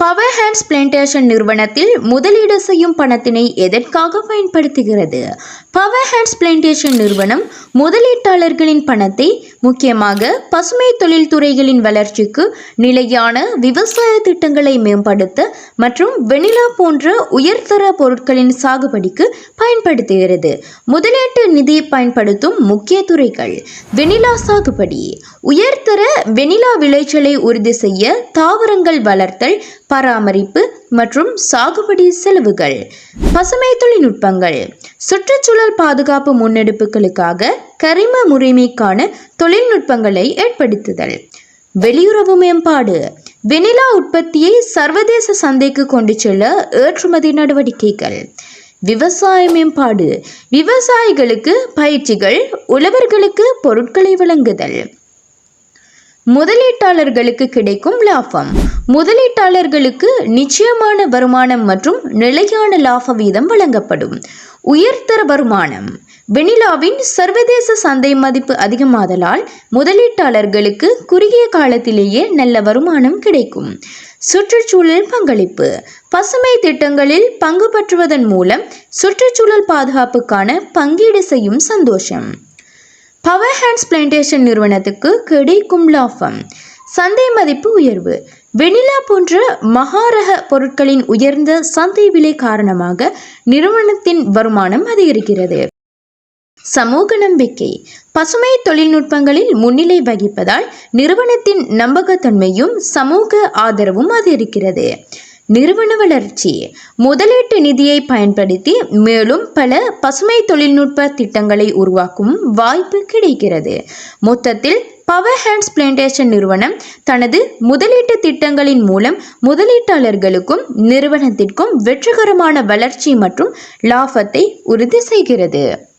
Power hands plantation நிறுவனத்தில் முதலீடு செய்யும் பணத்தினை எதற்காக பயன்படுத்துகிறது? பவர் ஹேண்ட்ஸ் பிளான்டேஷன் நிறுவனம் முதலீட்டாளர்களின் பணத்தை முக்கியமாக பசுமை தொழில்துறைகளின் வளர்ச்சிக்கு நிலையான விவசாய திட்டங்களை மேம்படுத்த மற்றும் வெனிலா போன்ற உயர்தர பொருட்களின் சாகுபடிக்கு பயன்படுத்துகிறது. முதலீட்டு நிதி பயன்படுத்தும் முக்கிய துறைகள் வெனிலா சாகுபடி. உயர்தர வெனிலா விளைச்சலை உறுதி செய்ய தாவரங்கள் வளர்த்தல் பராமரிப்பு மற்றும் சாகுபடி செலவுகள். பசுமை தொழில்நுட்பங்கள். சுற்றுச்சூழல் பாதுகாப்பு முன்னெடுப்புகளுக்காக கரிம முறைமைக்கான தொழில்நுட்பங்களை ஏற்படுத்துதல். வெளியுறவு மேம்பாடு. வெனிலா உற்பத்தியை சர்வதேச சந்தைக்கு கொண்டு செல்ல ஏற்றுமதி நடவடிக்கைகள். விவசாய மேம்பாடு. விவசாயிகளுக்கு பயிற்சிகள் உழவர்களுக்கு பொருட்களை வழங்குதல். முதலீட்டாளர்களுக்கு கிடைக்கும் லாபம். முதலீட்டாளர்களுக்கு நிச்சயமான வருமானம் மற்றும் நிலையான லாப வீதம் வழங்கப்படும். உயர்தர வருமானம். வெனிலாவின் சர்வதேச சந்தை மதிப்பு அதிகமாதலால் முதலீட்டாளர்களுக்கு குறுகிய காலத்திலேயே நல்ல வருமானம் கிடைக்கும். சுற்றுச்சூழல் பங்களிப்பு. பசுமை திட்டங்களில் பங்கு பற்றுவதன் மூலம் சுற்றுச்சூழல் பாதுகாப்புக்கான பங்கீடு செய்யும் சந்தோஷம். பவர் ஹேண்ட்ஸ் பிளான்டேஷன் நிறுவனத்துக்கு கிடைக்கும் லாபம் சந்தை மதிப்பு உயர்வு. வெனிலா போன்ற மகாரக பொருட்களின் உயர்ந்த சந்தை விலை காரணமாக நிறுவனத்தின் வருமானம் அதிகரிக்கிறது. சமூக நம்பிக்கை. பசுமை தொழில்நுட்பங்களில் முன்னிலை வகிப்பதால் நிறுவனத்தின் நம்பகத்தன்மையும் சமூக ஆதரவும் அதிகரிக்கிறது. நிறுவன வளர்ச்சி. முதலீட்டு நிதியை பயன்படுத்தி மேலும் பல பசுமை தொழில்நுட்ப திட்டங்களை உருவாக்கும் வாய்ப்பு கிடைக்கிறது. மொத்தத்தில் பவர் ஹேண்ட்ஸ் பிளான்டேஷன் நிறுவனம் தனது முதலீட்டு திட்டங்களின் மூலம் முதலீட்டாளர்களுக்கும் நிறுவனத்திற்கும் வெற்றிகரமான வளர்ச்சி மற்றும் லாபத்தை உறுதி செய்கிறது.